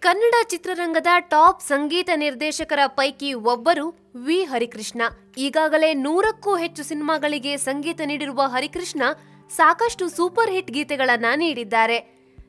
ಕನ್ನಡ ಚಿತ್ರರಂಗದ ಟಾಪ್ ಸಂಗೀತ ನಿರ್ದೇಶಕರ ಪೈಕಿ ಒಬ್ಬರು ವಿ. ಹರಿಕೃಷ್ಣ. ಈಗಾಗಲೇ ನೂರಕ್ಕೂ ಹೆಚ್ಚು ಸಿನಿಮಾಗಳಿಗೆ ಸಂಗೀತ ನೀಡಿರುವ ಹರಿಕೃಷ್ಣ ಸಾಕಷ್ಟು ಸೂಪರ್ ಹಿಟ್ ಗೀತೆಗಳನ್ನ ನೀಡಿದ್ದಾರೆ.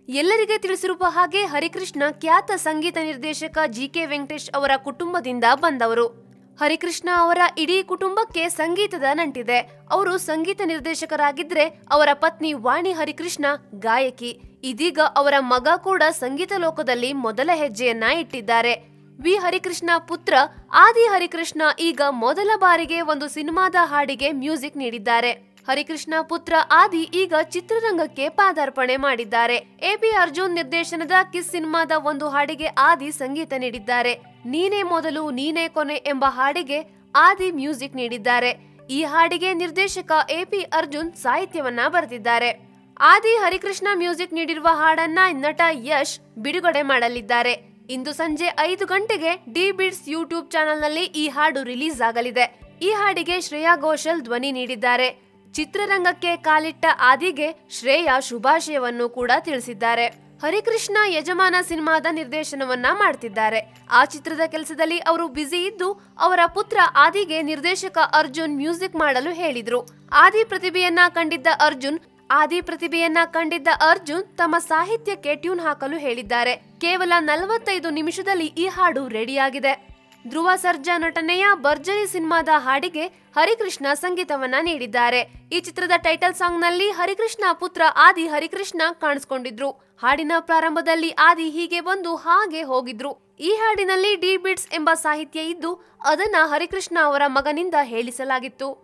ಎಲ್ಲರಿಗೆ ತಿಳಿಸಿರುವ ಹಾಗೆ ಹರಿಕೃಷ್ಣ ಖ್ಯಾತ ಸಂಗೀತ ನಿರ್ದೇಶಕ ಜಿ. ಕೆ. ವೆಂಕಟೇಶ್ ಅವರ ಕುಟುಂಬದಿಂದ ಬಂದವರು. ಹರಿಕೃಷ್ಣ ಅವರ ಇಡೀ ಕುಟುಂಬಕ್ಕೆ ಸಂಗೀತದ ನಂಟಿದೆ. ಅವರು ಸಂಗೀತ ನಿರ್ದೇಶಕರಾಗಿದ್ರೆ ಅವರ ಪತ್ನಿ ವಾಣಿ ಹರಿಕೃಷ್ಣ ಗಾಯಕಿ. ಇದೀಗ ಅವರ ಮಗ ಕೂಡ ಸಂಗೀತ ಲೋಕದಲ್ಲಿ ಮೊದಲ ಹೆಜ್ಜೆಯನ್ನ ಇಟ್ಟಿದ್ದಾರೆ. ವಿ. ಹರಿಕೃಷ್ಣ ಪುತ್ರ ಆದಿ ಹರಿಕೃಷ್ಣ ಈಗ ಮೊದಲ ಬಾರಿಗೆ ಒಂದು ಸಿನಿಮಾದ ಹಾಡಿಗೆ ಮ್ಯೂಸಿಕ್ ನೀಡಿದ್ದಾರೆ. ಹರಿಕೃಷ್ಣ ಪುತ್ರ ಆದಿ ಈಗ ಚಿತ್ರರಂಗಕ್ಕೆ ಪಾದಾರ್ಪಣೆ ಮಾಡಿದ್ದಾರೆ. ಎಪಿ ಅರ್ಜುನ್ ನಿರ್ದೇಶನದ ಕಿಸ್ ಸಿನಿಮಾದ ಒಂದು ಹಾಡಿಗೆ ಆದಿ ಸಂಗೀತ ನೀಡಿದ್ದಾರೆ. ನೀನೇ ಮೊದಲು, ನೀನೇ ಕೊನೆ ಎಂಬ ಹಾಡಿಗೆ ಆದಿ ಮ್ಯೂಸಿಕ್ ನೀಡಿದ್ದಾರೆ. ಈ ಹಾಡಿಗೆ ನಿರ್ದೇಶಕ ಎಪಿ ಅರ್ಜುನ್ ಸಾಹಿತ್ಯವನ್ನ ಬರೆದಿದ್ದಾರೆ. ಆದಿ ಹರಿಕೃಷ್ಣ ಮ್ಯೂಸಿಕ್ ನೀಡಿರುವ ಹಾಡನ್ನ ನಟ ಯಶ್ ಬಿಡುಗಡೆ ಮಾಡಲಿದ್ದಾರೆ. ಇಂದು ಸಂಜೆ ಐದು ಗಂಟೆಗೆ ಡಿ ಬಿಡ್ಸ್ ಯೂಟ್ಯೂಬ್ ಚಾನೆಲ್ನಲ್ಲಿ ಈ ಹಾಡು ರಿಲೀಸ್ ಆಗಲಿದೆ. ಈ ಹಾಡಿಗೆ ಶ್ರೇಯಾ ಘೋಷಲ್ ಧ್ವನಿ ನೀಡಿದ್ದಾರೆ. ಚಿತ್ರರಂಗಕ್ಕೆ ಕಾಲಿಟ್ಟ ಆದಿಗೆ ಶ್ರೇಯಾ ಶುಭಾಶಯವನ್ನು ಕೂಡ ತಿಳಿಸಿದ್ದಾರೆ. ಹರಿಕೃಷ್ಣ ಯಜಮಾನ ಸಿನಿಮಾದ ನಿರ್ದೇಶನವನ್ನ ಮಾಡ್ತಿದ್ದಾರೆ. ಆ ಚಿತ್ರದ ಕೆಲಸದಲ್ಲಿ ಅವರು ಬ್ಯುಸಿ ಇದ್ದು, ಅವರ ಪುತ್ರ ಆದಿಗೆ ನಿರ್ದೇಶಕ ಅರ್ಜುನ್ ಮ್ಯೂಸಿಕ್ ಮಾಡಲು ಹೇಳಿದ್ರು. ಆದಿ ಪ್ರತಿಭೆಯನ್ನ ಕಂಡಿದ್ದ ಅರ್ಜುನ್, ಆದಿ ಪ್ರತಿಭೆಯನ್ನ ಕಂಡಿದ್ದ ಅರ್ಜುನ್ ತಮ್ಮ ಸಾಹಿತ್ಯಕ್ಕೆ ಟ್ಯೂನ್ ಹಾಕಲು ಹೇಳಿದ್ದಾರೆ. ಕೇವಲ ನಲವತ್ತೈದು ನಿಮಿಷದಲ್ಲಿ ಈ ಹಾಡು ರೆಡಿಯಾಗಿದೆ. ಧ್ರುವ ಸರ್ಜಾ ನಟನೆಯ ಭರ್ಜರಿ ಸಿನಿಮಾದ ಹಾಡಿಗೆ ಹರಿಕೃಷ್ಣ ಸಂಗೀತವನ್ನ ನೀಡಿದ್ದಾರೆ. ಈ ಚಿತ್ರದ ಟೈಟಲ್ ಸಾಂಗ್ನಲ್ಲಿ ಹರಿಕೃಷ್ಣ ಪುತ್ರ ಆದಿ ಹರಿಕೃಷ್ಣ ಕಾಣಿಸ್ಕೊಂಡಿದ್ರು. ಹಾಡಿನ ಪ್ರಾರಂಭದಲ್ಲಿ ಆದಿ ಹೀಗೆ ಬಂದು ಹಾಗೆ ಹೋಗಿದ್ರು. ಈ ಹಾಡಿನಲ್ಲಿ ಡಿ ಬಿಟ್ಸ್ ಎಂಬ ಸಾಹಿತ್ಯ ಇದ್ದು, ಅದನ್ನ ಹರಿಕೃಷ್ಣ ಅವರ ಮಗನಿಂದ ಹೇಳಿಸಲಾಗಿತ್ತು.